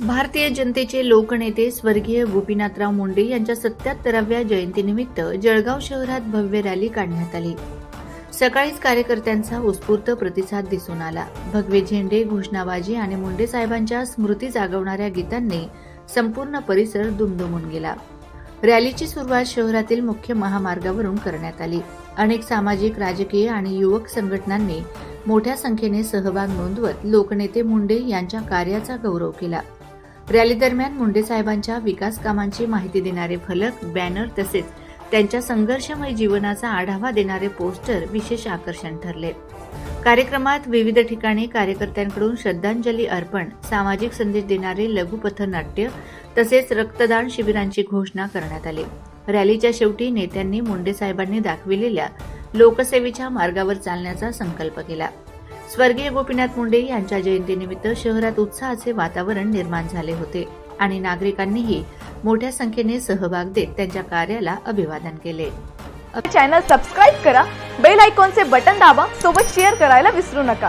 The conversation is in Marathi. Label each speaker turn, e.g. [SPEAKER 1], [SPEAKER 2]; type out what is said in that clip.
[SPEAKER 1] भारतीय जनतेचे लोकनेते स्वर्गीय गोपीनाथराव मुंडे यांच्या सत्याहत्तराव्या जयंतीनिमित्त जळगाव शहरात भव्य रॅली काढण्यात आली. सकाळीच कार्यकर्त्यांचा उत्स्फूर्त प्रतिसाद दिसून आला. भगवे झेंडे घोषणाबाजी आणि मुंडे साहेबांच्या स्मृती जागवणाऱ्या गीतांनी संपूर्ण परिसर दुमदुमून गेला. रॅलीची सुरुवात शहरातील मुख्य महामार्गावरून करण्यात आली. अनेक सामाजिक राजकीय आणि युवक संघटनांनी मोठ्या संख्येने सहभाग नोंदवत लोकनेते मुंडे यांच्या कार्याचा गौरव केला. रॅली दरम्यान मुंडे साहेबांच्या विकास कामांची माहिती देणारे फलक बॅनर तसेच त्यांच्या संघर्षमय जीवनाचा आढावा देणारे पोस्टर विशेष आकर्षण ठरले. कार्यक्रमात विविध ठिकाणी कार्यकर्त्यांकडून श्रद्धांजली अर्पण सामाजिक संदेश देणारे लघुपथ नाट्य तसेच रक्तदान शिबिरांची घोषणा करण्यात आली. रॅलीच्या शेवटी नेत्यांनी मुंडे साहेबांनी दाखविलेल्या लोकसेवेच्या मार्गावर चालण्याचा संकल्प केला. स्वर्गीय गोपीनाथ मुंडे यांच्या जयंतीनिमित्त शहरात उत्साहाचे वातावरण निर्माण झाले होते आणि नागरिकांनीही मोठ्या संख्येने सहभाग देत त्यांच्या कार्याला अभिवादन केले.
[SPEAKER 2] चॅनल सबस्क्राईब करा बेल आयकॉनचे बटन दाबा सोबत शेअर करायला विसरू नका.